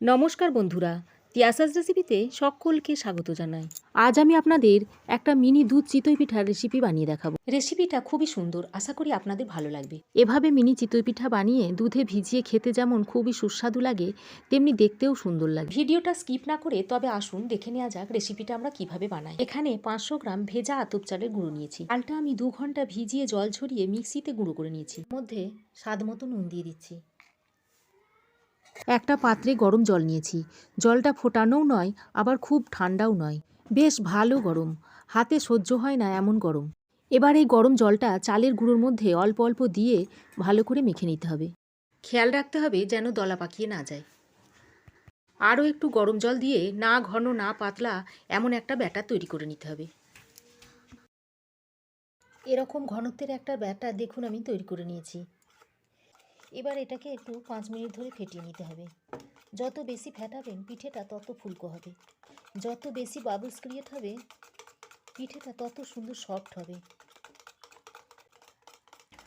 নমস্কার বন্ধুরা তিয়াসাস রেসিপিতে সকলকে স্বাগত জানাই। আজ আমি আপনাদের একটা মিনি দুধ চিতই পিঠার রেসিপি বানিয়ে দেখাবো। রেসিপিটা খুবই সুন্দর আশা করি আপনাদের ভালো লাগবে। এভাবে মিনি চিতই পিঠা বানিয়ে দুধে ভিজিয়ে খেতে যেমন খুবই সুস্বাদু লাগে তেমনি দেখতেও সুন্দর লাগে। ভিডিওটা স্কিপ না করে তবে আসুন দেখে নেওয়া যাক রেসিপিটা আমরা কীভাবে বানাই। এখানে পাঁচশো গ্রাম ভেজা আতপ চালের গুঁড়ো নিয়েছি। চালটা আমি দু ঘণ্টা ভিজিয়ে জল ছড়িয়ে মিক্সিতে গুঁড়ো করে নিয়েছি। মধ্যে স্বাদ মতো নুন দিয়ে দিচ্ছি। একটা পাত্রে গরম জল নিয়েছি। জলটা ফোটানোও নয়, আবার খুব ঠান্ডাও নয়। বেশ ভালো গরম। হাতে সহ্য হয় না এমন গরম। এবার এই গরম জলটা চালের গুঁড়োর মধ্যে অল্প অল্প দিয়ে ভালো করে মেখে নিতে হবে। খেয়াল রাখতে হবে যেন দলা পাকিয়ে না যায়। আরও একটু গরম জল দিয়ে না ঘন, না পাতলা এমন একটা ব্যাটার তৈরি করে নিতে হবে। এরকম ঘনত্বের একটা ব্যাটার দেখুন আমি তৈরি করে নিয়েছি। এবার এটাকে একটু পাঁচ মিনিট ধরে ফেটিয়ে নিতে হবে। যত বেশি ফেটাবেন পিঠেটা তত ফুলকো হবে। যত বেশি বাবলস ক্রিয়েট হবে, পিঠেটা তত সুন্দর সফট হবে।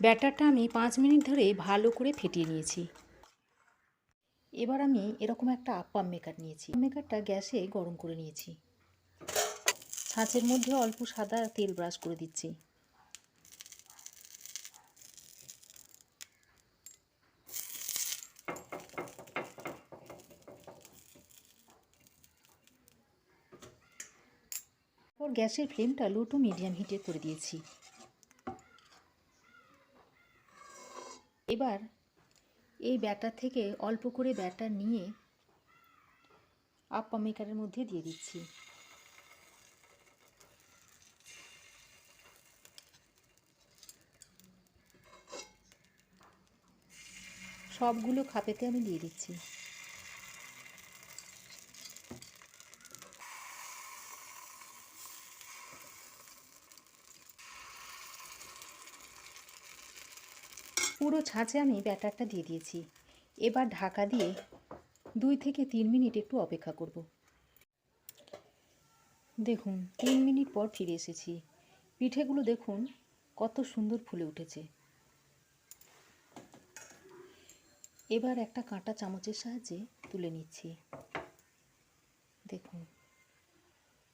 ব্যাটারটা আমি পাঁচ মিনিট ধরে ভালো করে ফেটিয়ে নিয়েছি। এবার আমি এরকম একটা আপ্পাম মেকার নিয়েছি। মেকারটা গ্যাসে গরম করে নিয়েছি। ছাঁচের মধ্যে অল্প সাদা তেল ব্রাশ করে দিচ্ছি। তারপর গ্যাসের ফ্লেমটা লো টু মিডিয়াম হিটে করে দিয়েছি। এবার এই ব্যাটার থেকে অল্প করে ব্যাটার নিয়ে আপ্পা মেকারের মধ্যে দিয়ে দিচ্ছি। সবগুলো খাপেতে আমি দিয়ে দিচ্ছি। পুরো ছাঁচে আমি ব্যাটারটা দিয়ে দিয়েছি। এবার ঢাকা দিয়ে দুই থেকে তিন মিনিট একটু অপেক্ষা করব। দেখুন, তিন মিনিট পর ফিরে এসেছি। পিঠেগুলো দেখুন, কত সুন্দর ফুলে উঠেছে। এবার একটা কাঁটা চামচের সাহায্যে তুলে নিচ্ছি। দেখুন,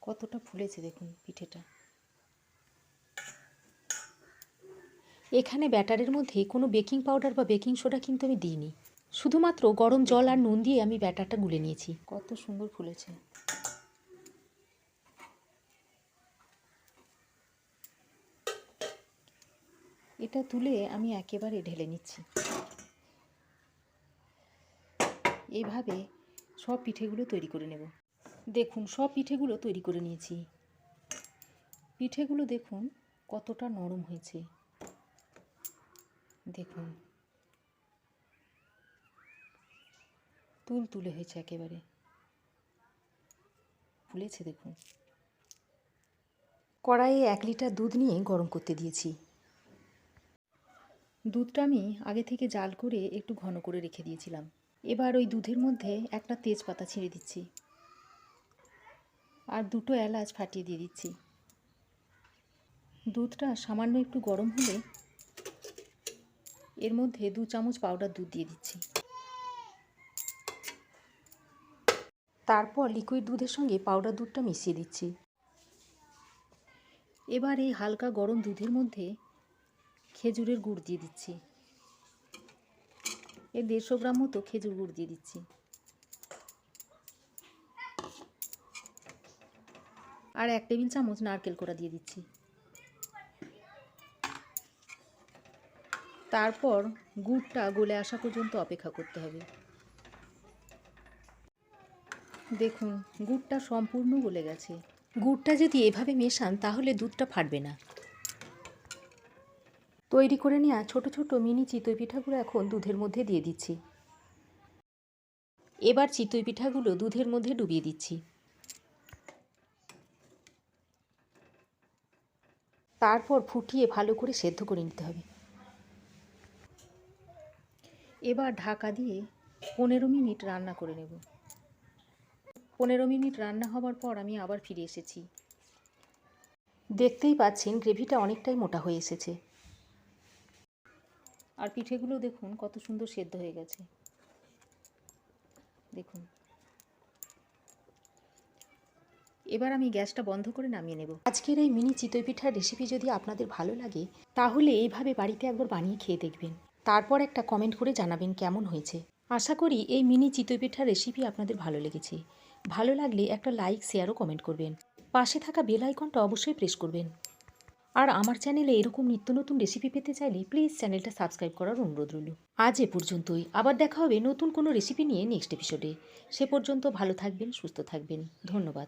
কতটা ফুলেছে দেখুন পিঠেটা। এখানে ব্যাটারের মধ্যে কোনো বেকিং পাউডার বা বেকিং সোডা কিন্তু আমি দিইনি। শুধুমাত্র গরম জল আর নুন দিয়ে আমি ব্যাটারটা গুলে নিয়েছি। কত সুন্দর ফুলেছে। এটা তুলে আমি একেবারে ঢেলে নিচ্ছি। এভাবে সব পিঠেগুলো তৈরি করে নেব। দেখুন, সব পিঠেগুলো তৈরি করে নিয়েছি। পিঠেগুলো দেখুন কতটা নরম হয়েছে। দেখুন। তুল তুলে হয়েছে একেবারে। ফুলেছে, দেখুন। কড়াইয়ে এক লিটার দুধ নিয়ে গরম করতে দিয়েছি। দুধটা আমি আগে থেকে জাল করে একটু ঘন করে রেখে দিয়েছিলাম। এবার ওই দুধের মধ্যে একটা তেজপাতা ছিঁড়ে দিচ্ছি। আর দুটো এলাচ ফাটিয়ে দিয়ে দিচ্ছি। দুধটা সামান্য একটু গরম হলে এর মধ্যে দু চামচ পাউডার দুধ দিয়ে দিচ্ছি। তারপর লিকুইড দুধের সঙ্গে পাউডার দুধটা মিশিয়ে দিচ্ছি। এবার এই হালকা গরম দুধের মধ্যে খেজুরের গুড় দিয়ে দিচ্ছি। এ দেড়শো গ্রাম মতো খেজুর গুড় দিয়ে দিচ্ছি। আর এক টেবিল চামচ নারকেল কোড়া দিয়ে দিচ্ছি। তারপর গুড়টা গলে আসা পর্যন্ত অপেক্ষা করতে হবে। দেখুন, গুড়টা সম্পূর্ণ গলে গেছে। গুড়টা যদি এভাবে মেশান, তাহলে দুধটা ফাটবে না। তৈরি করে নেওয়া ছোট ছোট মিনি চিতই পিঠাগুলো এখন দুধের মধ্যে দিয়ে দিচ্ছি। এবার চিতই পিঠাগুলো দুধের মধ্যে ডুবিয়ে দিচ্ছি। তারপর ফুটিয়ে ভালো করে সেদ্ধ করে নিতে হবে। এবার ঢাকা দিয়ে পনেরো মিনিট রান্না করে নেব। পনেরো মিনিট রান্না হবার পর আমি আবার ফিরে এসেছি। দেখতেই পাচ্ছেন গ্রেভিটা অনেকটাই মোটা হয়ে এসেছে। আর পিঠেগুলো দেখুন কত সুন্দর সেদ্ধ হয়ে গেছে। দেখুন। এবার আমি গ্যাসটা বন্ধ করে নামিয়ে নেব। আজকের এই মিনি চিতই পিঠার রেসিপি যদি আপনাদের ভালো লাগে, তাহলে এইভাবে বাড়িতে একবার বানিয়ে খেয়ে দেখবেন। তারপর একটা কমেন্ট করে জানাবেন কেমন হয়েছে। আশা করি এই মিনি চিতই রেসিপি আপনাদের ভালো লেগেছে। ভালো লাগলে একটা লাইক শেয়ার ও কমেন্ট করবেন। পাশে থাকা বেল আইকনটা অবশ্যই প্রেস করবেন। আর আমার চ্যানেলে এরকম নিত্য নতুন রেসিপি পেতে চাইলে প্লিজ চ্যানেলটা সাবস্ক্রাইব করার অনুরোধ রইল। আজ এ পর্যন্তই। আবার দেখা হবে নতুন কোনো রেসিপি নিয়ে নেক্সট এপিসোডে সে পর্যন্ত ভালো থাকবেন, সুস্থ থাকবেন। ধন্যবাদ।